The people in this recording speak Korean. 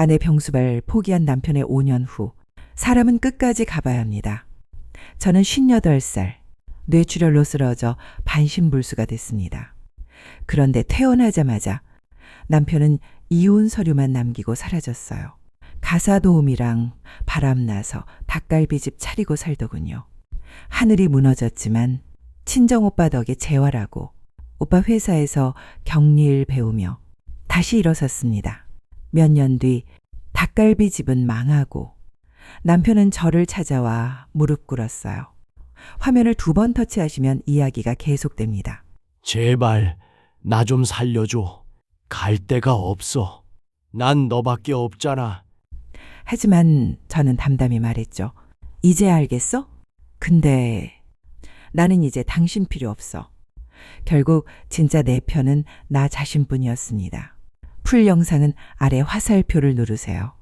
아내 병수발 포기한 남편의 5년 후 사람은 끝까지 가봐야 합니다. 저는 58살 뇌출혈로 쓰러져 반신불수가 됐습니다. 그런데 퇴원하자마자 남편은 이혼 서류만 남기고 사라졌어요. 가사 도우미랑 바람나서 닭갈비집 차리고 살더군요. 하늘이 무너졌지만 친정 오빠 덕에 재활하고 오빠 회사에서 격리일 배우며 다시 일어섰습니다. 몇 년 뒤 닭갈비 집은 망하고 남편은 저를 찾아와 무릎 꿇었어요. 화면을 두 번 터치하시면 이야기가 계속됩니다. 제발 나 좀 살려줘. 갈 데가 없어. 난 너밖에 없잖아. 하지만 저는 담담히 말했죠. 이제 알겠어? 근데 나는 이제 당신 필요 없어. 결국 진짜 내 편은 나 자신뿐이었습니다. 풀 영상은 아래 화살표를 누르세요.